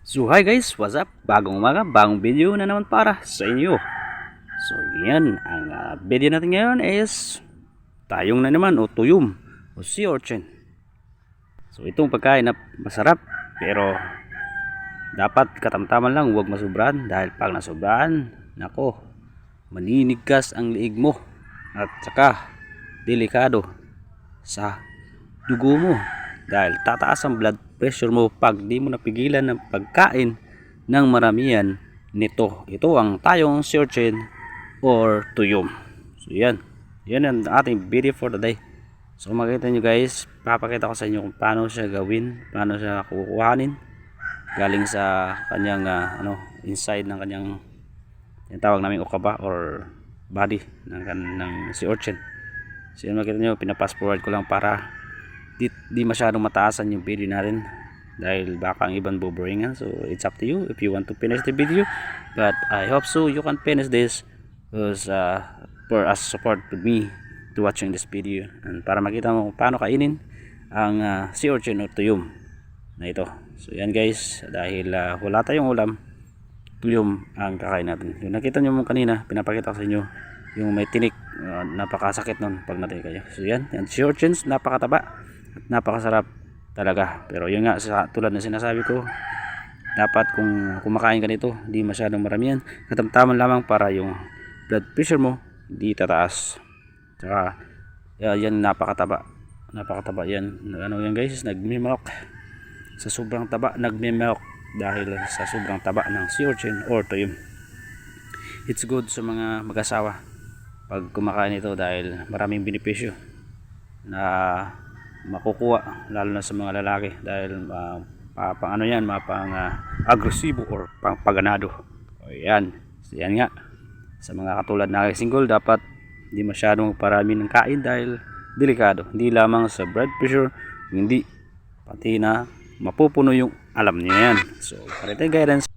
So hi guys, what's up? Bagong umaga, bagong video na naman para sa inyo. So yan, ang ah, video natin ngayon is tayong na naman o tuyom o sea urchin. So itong pagkain na masarap pero dapat katamtaman lang, huwag masubrahan dahil pag nasubrahan, nako, maninigkas ang liig mo at saka delikado sa dugo mo dahil tataas ang blood pressure mo pag di mo napigilan ng pagkain ng maramihan nito. Ito ang tayong searchin or tuyom. So yan. Yan ang ating video for today. So makita nyo guys, papakita ko sa inyo kung paano siya gawin, paano siya kukuhanin galing sa kanyang ah, ano inside ng kanyang yung tawag namin ukaba or body ng, kan- ng si urchin. So yun makita nyo, pinapass forward ko lang para di, di masyadong mataasan yung video natin dahil baka ang ibang buburingan so it's up to you if you want to finish the video. But I hope so you can finish this because uh, for as support with me to watching this video. And para makita mo paano kainin ang uh, sea urchin o tuyom na ito. So yan guys dahil uh, wala tayong ulam tuyom ang kakain natin. Yung nakita nyo mo kanina pinapakita ko sa inyo yung may tinik uh, napakasakit nun pag natin kayo. So yan, yan sea urchins napakataba napakasarap talaga. Pero yun nga sa, tulad na sinasabi ko dapat kung kumakain ka nito hindi masyadong maramihan katamtaman lamang para yung blood pressure mo di tataas. Saka yeah, yan napakataba. Napakataba yan. Ano yan guys? Nagmimilk sa sobrang taba nagmimilk dahil sa sobrang taba ng sea urchin or tuyom it's good sa mga mag-asawa pag kumakain ito dahil maraming benepisyo na makukuha lalo na sa mga lalaki dahil uh, pa, pang ano yan mapang uh, agresibo or pang paganado. O yan. So yan nga. Sa mga katulad na single dapat hindi masyadong parami ng kain dahil delikado. Hindi lamang sa blood pressure hindi pati na mapupuno yung alam niyo yan. So pareto guidance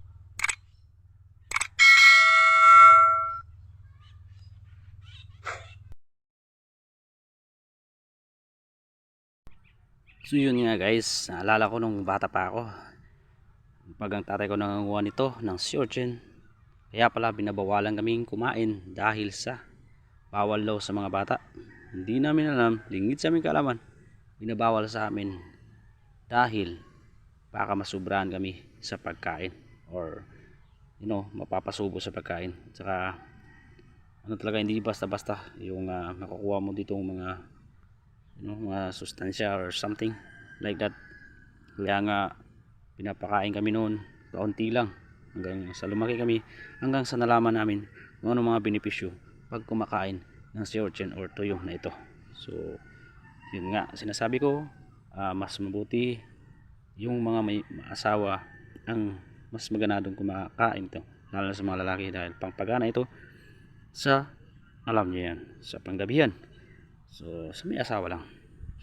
So yun nga guys, naalala ko nung bata pa ako. Pag ang tatay ko nanganguha nito ng urchin, kaya pala binabawalan kaming kumain dahil sa bawal daw sa mga bata. Hindi namin alam, lingid sa aming kaalaman, binabawal sa amin dahil baka masubrahan kami sa pagkain or you know, mapapasubo sa pagkain. Tsaka ano talaga hindi basta-basta yung uh, makukuha mo dito mga know, mga sustansya or something like that. Kaya nga pinapakain kami noon kaunti lang hanggang sa lumaki kami hanggang sa nalaman namin kung ano mga benepisyo pag kumakain ng sea urchin or tuyo na ito. So yun nga sinasabi ko ah, mas mabuti yung mga may asawa ang mas maganadong kumakain ito lalo sa mga lalaki dahil pangpagana ito sa alam niyo yan sa panggabihan So, sa may asawa lang.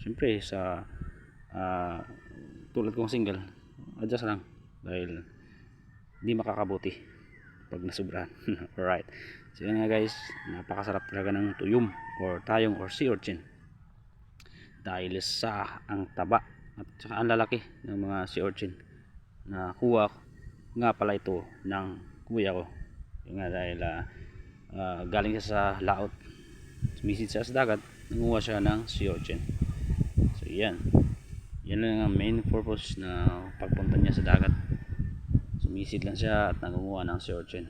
Siyempre, sa ah, tulad kong single, adjust lang. Dahil hindi makakabuti pag nasubrahan. Alright. So, yun nga guys, napakasarap talaga ng tuyom or tayong or sea urchin. Dahil sa ang taba at saka ang lalaki ng mga sea urchin na kuha nga pala ito ng kuya ko. Yung nga dahil ah, ah, galing siya sa laot. Sumisid siya sa dagat nanguha siya ng sea urchin. So yan. Yan lang ang main purpose na pagpunta niya sa dagat. Sumisid lang siya at nangunguha ng sea urchin.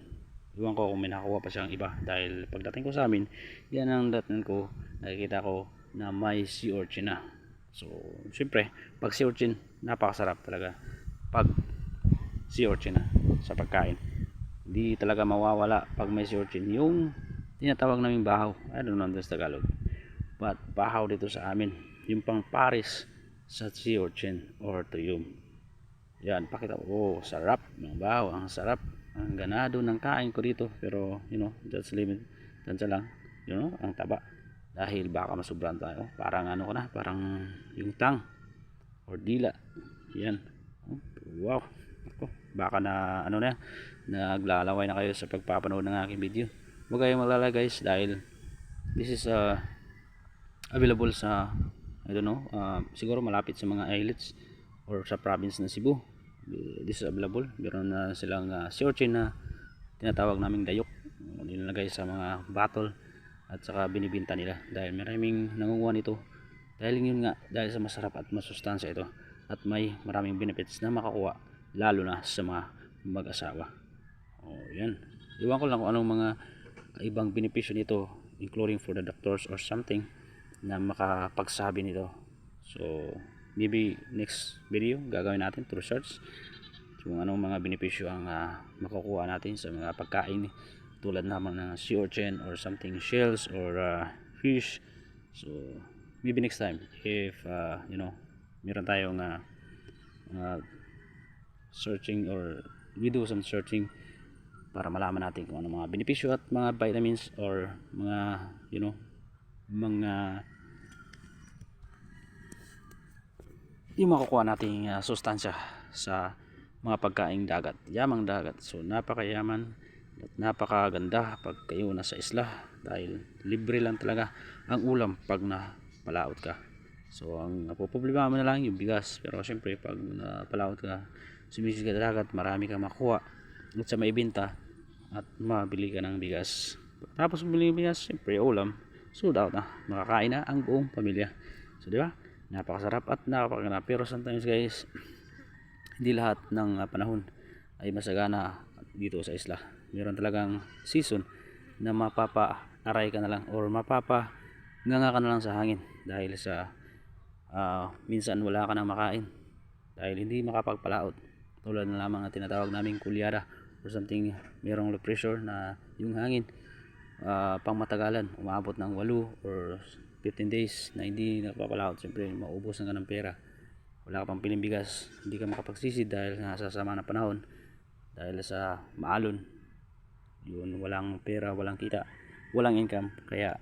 Iwan ko kung may nakakuha pa siyang iba dahil pagdating ko sa amin yan ang dating ko nakikita ko na may sea urchin na. So syempre pag sea urchin napakasarap talaga. Pag sea urchin na sa pagkain. Hindi talaga mawawala pag may sea urchin. Yung tinatawag naming bahaw. I don't know this Tagalog. But bahaw dito sa amin. Yung pang paris sa sea urchin or tuyum. Yan pakita ko. Oh, sarap ng bahaw ang sarap. Ang ganado ng kain ko dito. Pero you know that's limit tansya lang you know ang taba. Dahil baka masubran tayo. Parang ano ko na parang yung tang or dila. Yan. Wow. Baka na ano na naglalaway na kayo sa pagpapanood ng aking video huwag kayong maglala guys dahil this is a available sa I don't know uh, siguro malapit sa mga islets or sa province ng Cebu. This is available. Meron na silang uh, sea na tinatawag naming dayok. Nilalagay sa mga bottle at saka binibinta nila dahil maraming nangunguha nito. Dahil yun nga dahil sa masarap at masustansya ito at may maraming benefits na makakuha lalo na sa mga mag-asawa. Oh yan. Iwan ko lang kung anong mga ibang benepisyo nito including for the doctors or something na makapagsabi nito. So maybe next video gagawin natin to research kung anong mga benepisyo ang ah, makukuha natin sa mga pagkain tulad naman ng sea urchin or something shells or ah, fish. So maybe next time if ah, you know meron tayong ah, ah, searching or we do some searching para malaman natin kung ano mga benepisyo at mga vitamins or mga you know mga yung makukuha nating uh, sustansya sa mga pagkaing dagat yamang dagat. So napakayaman at napakaganda pag kayo nasa isla dahil libre lang talaga ang ulam pag napalaot ka. So ang problema mo na lang yung bigas pero syempre pag napalaot ka sumisid ka dagat marami kang makuha. At sa maibinta at mabili ka ng bigas. Tapos bumili ng bigas syempre ulam. Sold out na. Makakain na ang buong pamilya. So di ba? Napakasarap at napakaganda. Pero sometimes guys hindi lahat ng uh, panahon ay masagana dito sa isla. Meron talagang season na mapapa-aray ka na lang or mapapa nganga ka na lang sa hangin dahil sa uh, minsan wala ka nang makain. Dahil hindi makapagpalaot. Tulad na lamang na tinatawag naming kulyara or something merong low pressure na yung hangin uh, pang matagalan umabot ng 8 or 15 days na hindi nakapapalaot siyempre maubos na ka ng pera. Wala ka pang piling bigas hindi ka makapagsisid dahil nasa sama ng panahon dahil sa maalon. Yun walang pera walang kita walang income. Kaya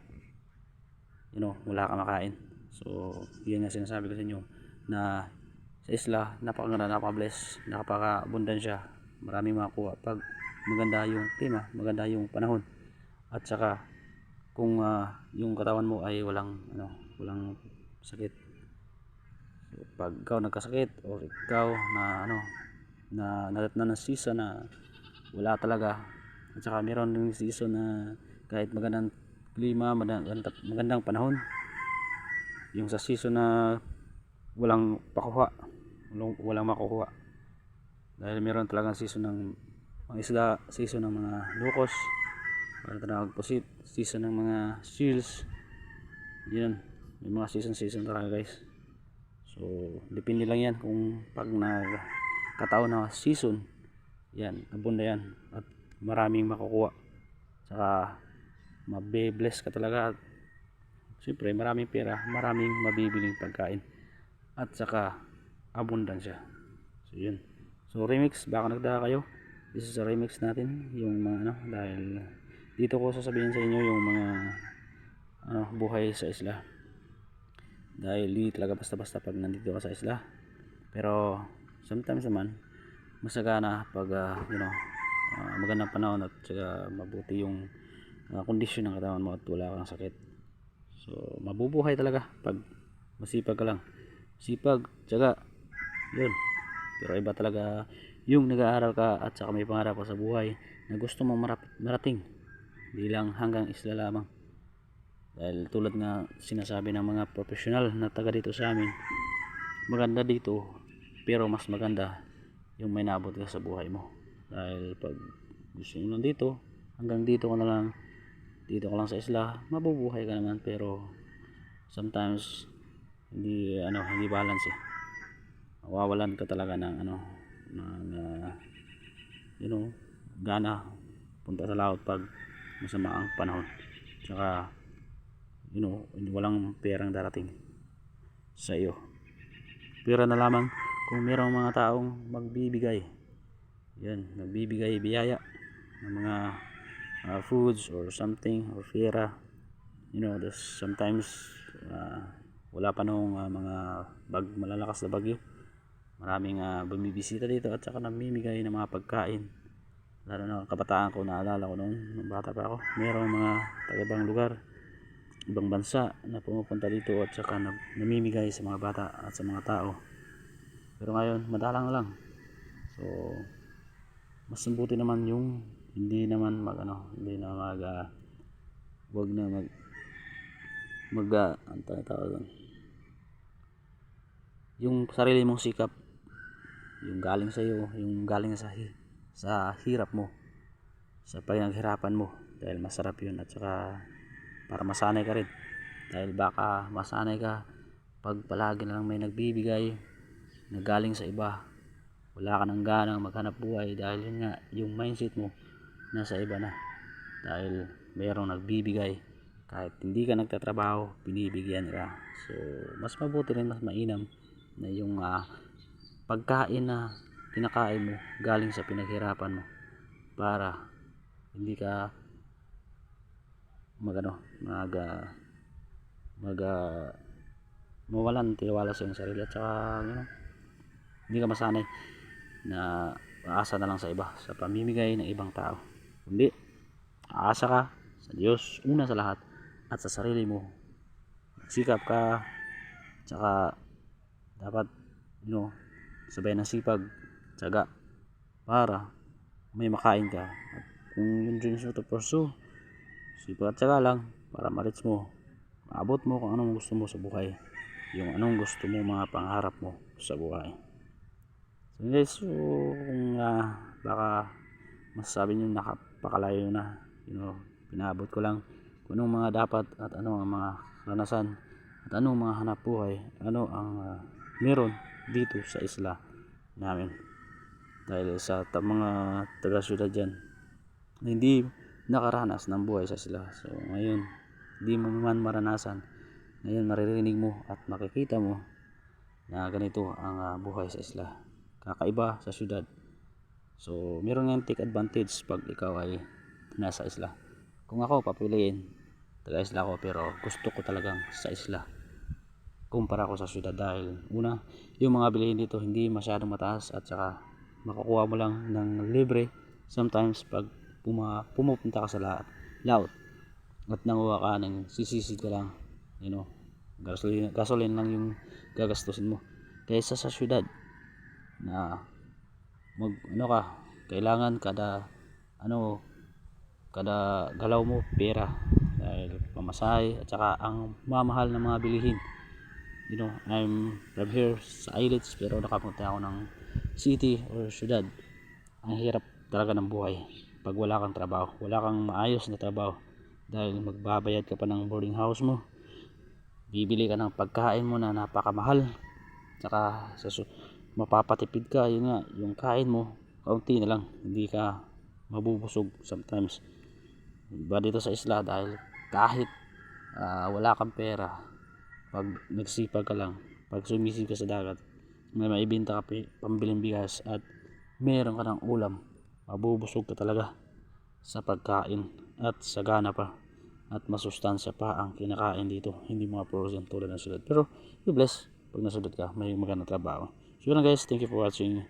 you know wala ka makain. So yun nga sinasabi ko sa inyo na sa isla napakaganda napaka-bless napaka-abundansya maraming makuha. Pag maganda yung klima maganda yung panahon. At saka kung ah, yung katawan mo ay walang ano walang sakit. So, pag ikaw nagkasakit or ikaw na ano na nadat na ng season na wala talaga. At saka meron ng season na kahit magandang klima magandang, magandang panahon yung sa season na walang pakuha walang, walang makukuha dahil meron talagang season ng mga isla season ng mga lukos para tinawag pusit season ng mga seals. Yun may mga season season talaga guys. So depende lang yan kung pag nagkataon na season yan abunda yan at maraming makukuha. Saka mabe-bless ka talaga at siyempre maraming pera maraming mabibiling pagkain. At saka abundansya so yun so remix baka nagdaka kayo. This is a remix natin yung mga ano dahil dito ko sasabihin sa inyo yung mga ano, buhay sa isla. Dahil di talaga basta basta pag nandito ka sa isla. Pero sometimes naman masagana pag ah, you know ah, magandang panahon at saka mabuti yung kondisyon ng katawan mo at wala kang sakit. So mabubuhay talaga pag masipag ka lang. Sipag tsaga yun pero iba talaga yung nag-aaral ka at saka may pangarap ka sa buhay na gusto mong marating di lang hanggang isla lamang. Dahil tulad nga sinasabi ng mga profesional na taga dito sa amin maganda dito pero mas maganda yung may nabot ka sa buhay mo. Dahil pag gusto nyo lang dito hanggang dito ka na lang dito ka lang sa isla mabubuhay ka naman pero sometimes hindi ano hindi balance eh mawawalan ka talaga ng ano ng uh, you know gana. Punta sa laot pag masama ang panahon. Tsaka you know walang perang darating sa iyo. Pera na lamang kung merong mga taong magbibigay. Yan magbibigay biyaya ng mga uh, foods or something or pera. You know this sometimes uh, wala pa nung uh, mga bag malalakas na bagyo maraming uh, bumibisita dito at saka namimigay ng mga pagkain. Lalo na kabataan ko naalala ko noon nung bata pa ako mayroong mga taga ibang lugar ibang bansa na pumupunta dito at saka na, namimigay sa mga bata at sa mga tao. Pero ngayon madalang lang. So, mas mabuti naman yung hindi naman mag ano, hindi na mag ah, wag na mag mag uh, ang tawag tawag doon? yung sarili mong sikap yung galing sa iyo yung galing sa sa hirap mo sa pinaghirapan mo. Dahil masarap yun at saka para masanay ka rin. Dahil baka masanay ka pag palagi na lang may nagbibigay na galing sa iba. Wala ka nang ganang maghanap buhay dahil yun nga yung mindset mo nasa iba na. Dahil mayroong nagbibigay. Kahit hindi ka nagtatrabaho binibigyan ka so mas mabuti rin mas mainam na yung ah, pagkain na kinakain mo galing sa pinaghirapan mo para hindi ka magano mag ah, mag ah, mawalan ng tiwala sa iyong sarili at saka you know, hindi ka masanay na aasa na lang sa iba sa pamimigay ng ibang tao. Kundi aasa ka sa Diyos una sa lahat at sa sarili mo. Sikap ka tsaka dapat you know, sabay ng sipag tsaga para may makain ka. At kung yun dreams mo to pursue sipag at tsaga lang para ma-reach mo maabot mo kung anong gusto mo sa buhay. Yung anong gusto mo mga pangarap mo sa buhay. So guys so kung ah, baka masasabi nyo nakapakalayo na you know, pinaabot ko lang kung anong mga dapat at ano ang mga karanasan at anong mga hanap buhay ano ang ah, meron dito sa isla namin. Dahil sa ta- mga taga syudad dyan na hindi nakaranas ng buhay sa isla. So ngayon hindi mo man maranasan. Ngayon maririnig mo at makikita mo na ganito ang ah, buhay sa isla. Kakaiba sa syudad. So meron nga take advantage pag ikaw ay nasa isla. Kung ako papiliin taga isla ko pero gusto ko talagang sa isla kumpara ko sa syudad dahil una yung mga bilihin dito hindi masyadong mataas at saka makukuha mo lang ng libre sometimes pag puma, pumupunta ka sa la, laot at nanguha ka ng sisisid ka lang you know gasolina, gasolin lang yung gagastusin mo. Kaysa sa syudad na mag ano ka kailangan kada ano kada galaw mo pera dahil pamasahe at saka ang mamahal ng mga bilihin you know I'm from here sa islets pero nakapunta ako ng city or syudad. Ang hirap talaga ng buhay pag wala kang trabaho. Wala kang maayos na trabaho. Dahil magbabayad ka pa ng boarding house mo. Bibili ka ng pagkain mo na napakamahal. Saka sa mapapatipid ka yun nga yung kain mo kaunti na lang. Hindi ka mabubusog sometimes. Iba dito sa isla dahil kahit ah, wala kang pera pag nagsipag ka lang pag sumisip ka sa dagat may maibenta ka pambiling bigas at meron ka ng ulam mabubusog ka talaga sa pagkain at sagana pa at masustansya pa ang kinakain dito. Hindi mga frozen tulad ng sulat pero you bless. Pag nasulot ka may magandang trabaho. So yun guys. Thank you for watching.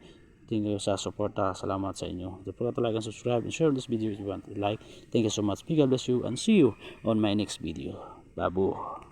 Thank you sa suporta. Salamat sa inyo. Don't forget to like and subscribe and share this video if you want to like. Thank you so much. May God bless you and see you on my next video. Babu